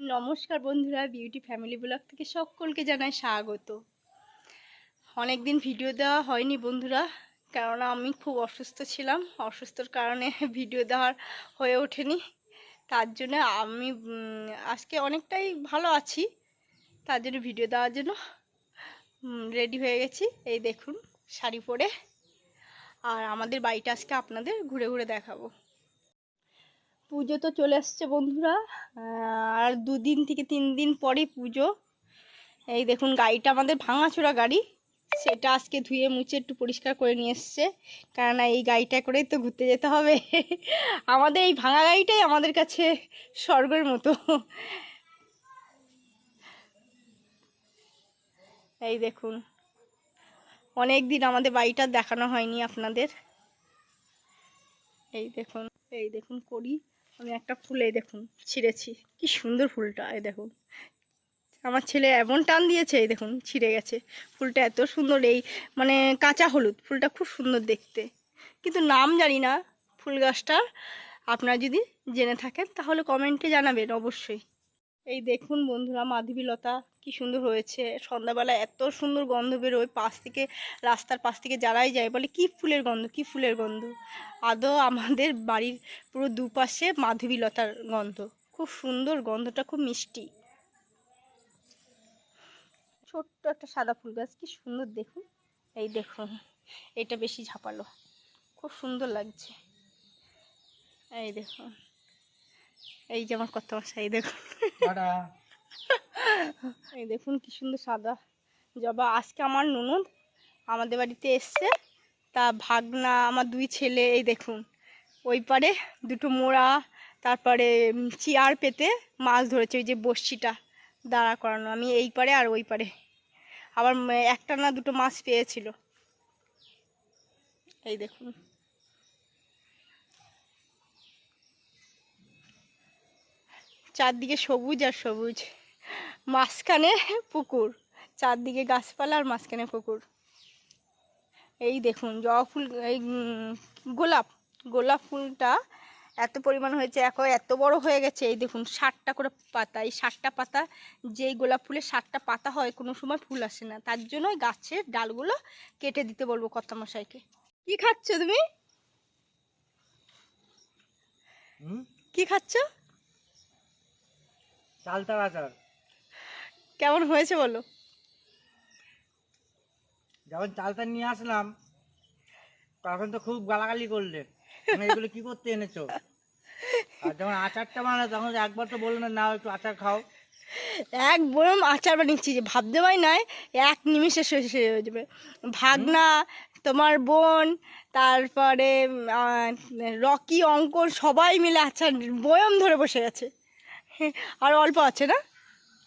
নমস্কার বন্ধুরা beauty family blog থেকে সকলকে জানাই স্বাগত। অনেক দিন ভিডিও দেওয়া হয়নি বন্ধুরা, কেননা আমি খুব অসুস্থ ছিলাম। অসুস্থর কারণে ভিডিও দেওয়ার হয়ে ওঠেনি। তার জন্য আমি আজকে অনেকটাই ভালো আছি। তার জন্য ভিডিও দেওয়ার জন্য রেডি হয়ে গেছি। এই দেখুন, শাড়ি পরে। আর আমাদের বাড়িটা আজকে আপনাদের ঘুরে ঘুরে দেখাবো। পুজো তো চলে আসছে বন্ধুরা। আর দুদিন থেকে তিন দিন পরেই পুজো। এই দেখুন, গাড়িটা আমাদের ভাঙাচোরা গাড়ি। সেটা আজকে ধুয়ে মুছে একটু পরিষ্কার করে নিয়ে এসছে। কেননা এই গাড়িটা করেই তো ঘুরতে যেতে হবে। আমাদের এই ভাঙা গাড়িটাই আমাদের কাছে স্বর্গের মতো। এই দেখুন, অনেক দিন আমাদের বাড়িটা দেখানো হয়নি আপনাদের। এই দেখুন এই দেখুন, করি। আমি একটা ফুল দেখুন, ছিঁড়েছি। কি সুন্দর ফুলটা, এই দেখুন। আমার ছেলে এমন টান দিয়েছে, এই দেখুন, ছিঁড়ে গেছে। ফুলটা এত সুন্দর, এই মানে কাঁচা হলুদ, ফুলটা খুব সুন্দর দেখতে। কিন্তু নাম জানি না ফুল গাছটার। আপনারা যদি জেনে থাকেন, তাহলে কমেন্টে জানাবেন অবশ্যই। এই দেখুন বন্ধুরা মাধবীলতা কি সুন্দর হয়েছে। সন্ধ্যাবেলা এত সুন্দর গন্ধ বেরোয় পাশ থেকে, রাস্তার পাশ থেকে যারাই যায় বলে, কি ফুলের গন্ধ, কি ফুলের গন্ধ? আদৌ আমাদের বাড়ির পুরো দুপাশে মাধবীলতার গন্ধ। খুব সুন্দর, গন্ধটা খুব মিষ্টি। ছোট্ট একটা সাদা ফুল গাছ, কি সুন্দর দেখুন। এই দেখুন, এটা বেশি ঝাপালো। খুব সুন্দর লাগছে। এই দেখুন। এই যে আমার কত মশাই দেখুন। এই দেখুন কি সুন্দর সাদা জবা। আজকে আমার ননদ আমাদের বাড়িতে এসছে। তা ভাগনা আমার দুই ছেলে এই দেখুন। ওই পারে দুটো মোড়া তারপরে চেয়ার পেতে মাছ ধরেছে ওই যে বড়শিটা দাঁড়া করানো। আমি এই পারে আর ওই পারে। আবার একটা না দুটো মাছ পেয়েছিল। এই দেখুন। চারদিকে সবুজ আর সবুজ। মাঝখানে পুকুর চারদিকে গাছপালা আর মাঝখানে পুকুর। এই দেখুন জবা ফুল এই গোলাপ। গোলাপ ফুলটা এত পরিমাণ হয়েছে এখন এত বড় হয়ে গেছে। এই দেখুন ষাটটা করে পাতা। এই ষাটটা পাতা যেই গোলাপ ফুলের ষাটটা পাতা হয় কোনো সময় ফুল আসে না। তার জন্য ওই গাছের ডালগুলো কেটে দিতে বলব কর্তামশাইকে। কি খাচ্ছ তুমি? কি খাচ্ছ? চালতার আচার কেমন হয়েছে বলো? যখন চালতা নিয়ে আসলাম তখন তো খুব গালাগালি করলে এগুলো কি করতে এনেছো? আর যখন আচারটা বানালে তখন একবার তো বললে না একটু আচার খাও। এক বরম আচার বানিয়েছি যে ভাবতে পারি নাই এক নিমিষে শেষ হয়ে যাবে। ভাগনা তোমার বোন তারপরে রকি অঙ্কন সবাই মিলে আচার বয়ম ধরে বসে গেছে। আর অল্প আছে না?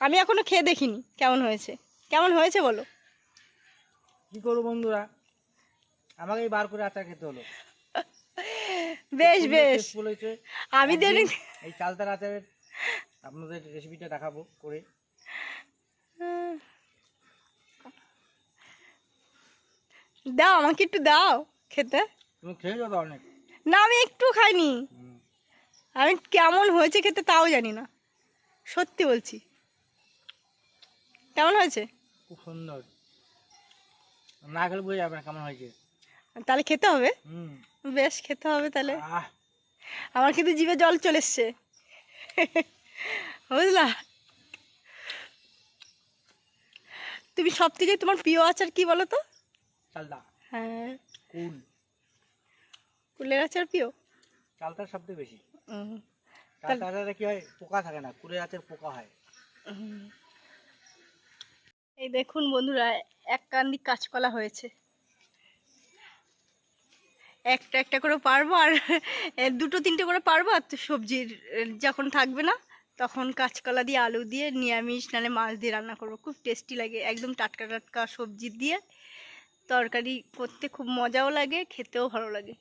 আমি এখনও খেয়ে দেখিনি কেমন হয়েছে? কেমন হয়েছে বলো? কি করব বন্ধুরা? আমাকেই বার করে আচার খেতে হলো। বেশ বেশ। বলেছে। আমি তো এই চালতার আচারের আপনাদের রেসিপিটা দেখাবো করে। দাও আমাকে একটু দাও খেতে। তুমি খেয়েছো তো অনেক? না আমি একটু খাইনি। আমি কেমন হয়েছে খেতে তাও জানি না। সত্যি বলছি। কেমন হয়েছে? খুব সুন্দর। না খেলে বোঝা যাবে কেমন হয়েছে। তাহলে খেতে হবে? হুম। বেশ খেতে হবে তাহলে। আমার কিন্তু জিভে জল চলে এসছে। বুঝলা? তুমি সব থেকে তোমার প্রিয় আচার কি বলো তো? হ্যাঁ। কুল। কুলের আচার প্রিয়? চালতার সবচেয়ে বেশি। এই দেখুন বন্ধুরা, এক কান্দি কাঁচকলা হয়েছে। একটা একটা করে পারব আর দুটো তিনটে করে পারব, আর সবজির যখন থাকবে না, তখন কাঁচকলা দিয়ে আলু দিয়ে নিরামিষ নাহলে মাছ দিয়ে রান্না করব। খুব টেস্টি লাগে, একদম টাটকা টাটকা সবজি দিয়ে। তরকারি করতে খুব মজাও লাগে, খেতেও ভালো লাগে।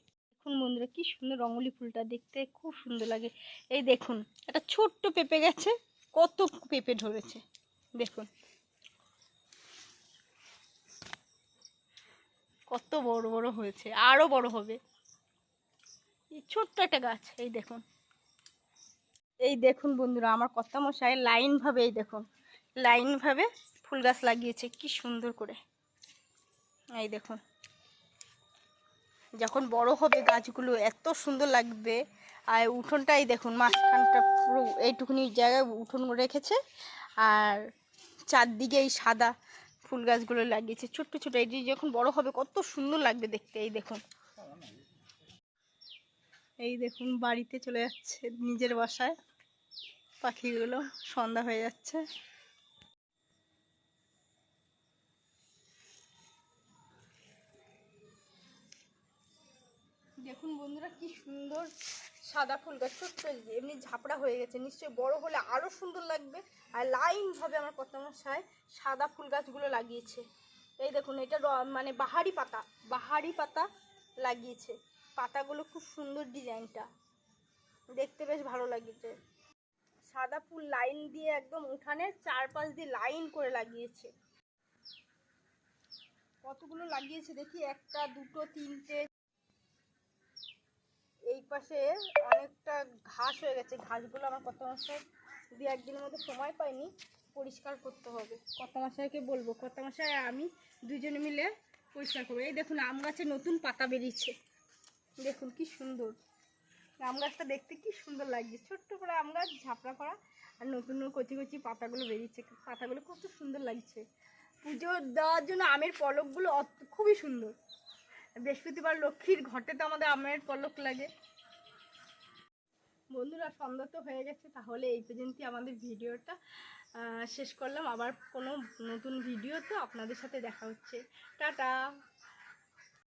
দেখুন বন্ধুরা, কি সুন্দর রঙলি ফুলটা দেখতে, খুব সুন্দর লাগে। এই দেখুন, একটা ছোট্ট পেঁপে গেছে, কত পেঁপে ধরেছে। দেখুন। কত বড় বড় হয়েছে, আরও বড় হবে। ছোট্ট একটা গাছ, এই দেখুন। এই দেখুন বন্ধুরা, আমার কর্তা মশাই লাইনভাবে, এই দেখুন, লাইনভাবে ফুল গাছ লাগিয়েছে, কি সুন্দর করে। এই দেখুন। যখন বড় হবে গাছগুলো এত সুন্দর লাগবে। আর উঠোনটাই দেখুন, মাঝখানটা পুরো এইটুকুনি জায়গায় উঠোন রেখেছে। আর চারদিকে এই সাদা ফুল গাছগুলো লাগিয়েছে, ছোট্ট ছোট এটি যখন বড় হবে কত সুন্দর লাগবে দেখতে, এই দেখুন। এই দেখুন, বাড়িতে চলে যাচ্ছে নিজের বাসায়। পাখিগুলো সন্ধ্যা হয়ে যাচ্ছে। দেখুন বন্ধুরা, কি সুন্দর সাদা ফুল গাছ। ছোট্ট এমনি ঝাপড়া হয়ে গেছে, নিশ্চয়ই বড় হলে আরও সুন্দর লাগবে। আর লাইন ভাবে আমার কত মশাই সাদা ফুল গাছগুলো লাগিয়েছে। এই দেখুন, এটা মানে বাহারি পাতা বাহারি পাতা লাগিয়েছে। পাতাগুলো খুব সুন্দর ডিজাইনটা। দেখতে বেশ ভালো লাগিয়েছে সাদা ফুল লাইন দিয়ে একদম উঠানের চারপাশ দিয়ে লাইন করে লাগিয়েছে। কতগুলো লাগিয়েছে দেখি, একটা, দুটো, তিনটে এই পাশে অনেকটা ঘাস হয়ে গেছে। ঘাসগুলো আমার কত মাসে দু একদিনের মধ্যে সময় পাইনি পরিষ্কার করতে হবে। কত মশাইকে বলব কত আর আমি দুজনে মিলে পরিষ্কার করব। এই দেখুন, আম গাছে নতুন পাতা বেরিয়েছে। দেখুন কি সুন্দর। আম গাছটা দেখতে কি সুন্দর লাগছে। ছোট্ট করে আম গাছ ঝাপড়া করা আর নতুন নতুন কচি কচি পাতাগুলো বেরিয়েছে। পাতাগুলো কত সুন্দর লাগছে। পুজো দেওয়ার জন্য আমের পলকগুলো খুবই সুন্দর। বৃহস্পতিবার লক্ষ্মীর ঘটে তো আমাদের আমের পলক লাগে। বন্ধুরা, সন্ধ্যা তো হয়ে গেছে, তাহলে এই পর্যন্তই আমাদের ভিডিওটা। শেষ করলাম। আবার কোনো নতুন ভিডিও তো আপনাদের সাথে দেখা হচ্ছে। টাটা!